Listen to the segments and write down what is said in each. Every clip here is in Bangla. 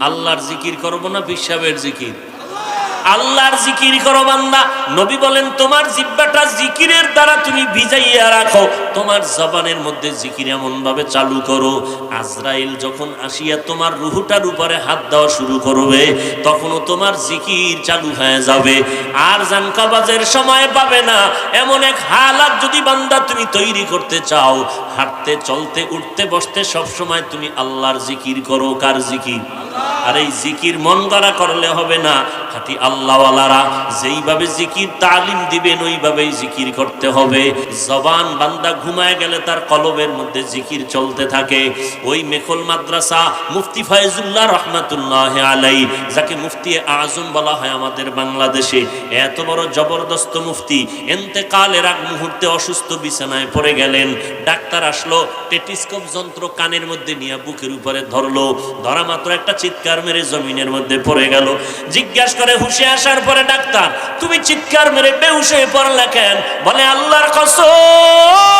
আল্লাহর জিকির করব না বিশ্বাবের জিকির? আল্লাহর জিকির করো বান্দা। নবী বলেন, তোমার জিব্বাটা জিকিরের দ্বারা তুমি ভিজাইয়া রাখো। তোমার জবানের মধ্যে জিকির এমন ভাবে চালু করো। আজরাইল যখন আসিয়া তোমার রুহুটার উপরে হাত দেওয়া শুরু করবে, তখনও তোমার জিকির চালু হয়ে যাবে। আর জানকাবাজের সময় পাবে না। এমন এক হালাত যদি বান্দা তুমি তৈরি করতে চাও, হাঁটতে, চলতে, উঠতে, বসতে সব সময় তুমি আল্লাহর জিকির করো। কার জিকির? আর এই জিকির মন গড়া করলে হবে না। খাটি আল্লাহওয়ালারা যেইভাবে জিকির, তালিম দিবেন, ওইভাবেই জিকির করতে হবে। জবান বান্দা ঘুমায় গেলে তার কলবের মধ্যে জিকির চলতে থাকে। ওই মেখল মাদ্রাসা মুফতি ফয়জুল্লাহ রহমাতুল্লাহ আলাই যাকে মুফতি আজম বলা হয় আমাদের বাংলাদেশে, এত বড় জবরদস্ত মুফতি, এন্তেকালের আগ মুহূর্তে অসুস্থ বিছানায় পড়ে গেলেন। ডাক্তার আসলো টেটিস্কোপ যন্ত্র কানের মধ্যে নিয়ে বুকের উপরে ধরলো, ধরা মাত্র একটা চিৎকার মেরে জমিনের মধ্যে পড়ে গেল। জিজ্ঞাসা করে হুশে আসার পরে ডাক্তার, তুমি চিৎকার মেরে বেহুশ হয়ে পড়লে কেন? বলে, আল্লাহর কসম,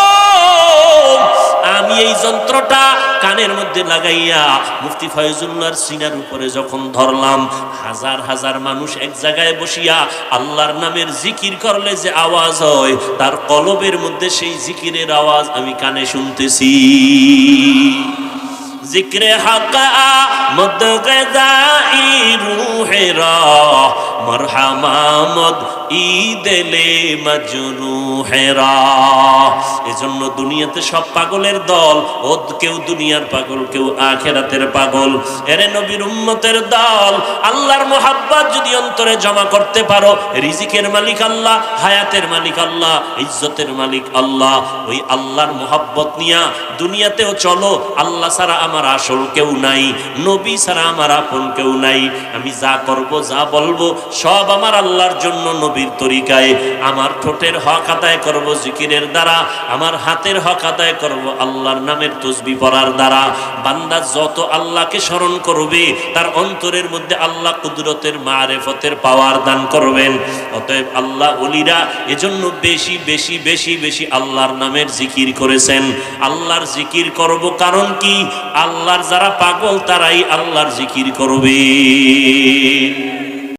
আমি এই যন্ত্রটা কানের মধ্যে লাগাইয়া মুফতি ফয়জুল্লাহর সিনার উপরে যখন ধরলাম, হাজার হাজার মানুষ এক জায়গায় বসিয়া আল্লাহর নামের জিকির করলে যে আওয়াজ হয়, তার কলবের মধ্যে সেই জিকিরের আওয়াজ আমি কানে শুনতেছি। জিক্রে হাকা মদ গদাই রুহেরা را ঈদেলে মাজরুহেরা এজন্য দুনিয়াতে সব পাগলের দল ও কেউ দুনিয়ার পাগল, কেউ আখেরাতের পাগল। এরে নবীর উম্মতের দল, আল্লাহর মোহাব্বত যদি অন্তরে জমা করতে পারো, রিজিকের মালিক আল্লাহ, হায়াতের মালিক আল্লাহ, ইজ্জতের মালিক আল্লাহ। ওই আল্লাহর মোহাব্বত নিয়া দুনিয়াতেও চলো, আল্লাহ ছাড়া আমার আসল কেউ নাই, নবী ছাড়া আমার আপন কেউ নাই। আমি যা করব, যা বলব, সব আমার আল্লাহর জন্য নবী নবীর তরিকায়, আমার ঠোঁটের হক আদায় করব জিকিরের দ্বারা, আমার হাতের হক আদায় করব আল্লাহর নামের তসবি পড়ার দ্বারা। বান্দা যত আল্লাহকে স্মরণ করবে, তার অন্তরের মধ্যে আল্লাহ কুদরতের মারেফতের পাওয়ার দান করবেন। অতএব আল্লাহ অলিরা এজন্য বেশি বেশি বেশি বেশি আল্লাহর নামের জিকির করেছেন। আল্লাহর জিকির করব কারণ কি? আল্লাহর যারা পাগল, তারাই আল্লাহর জিকির করবে।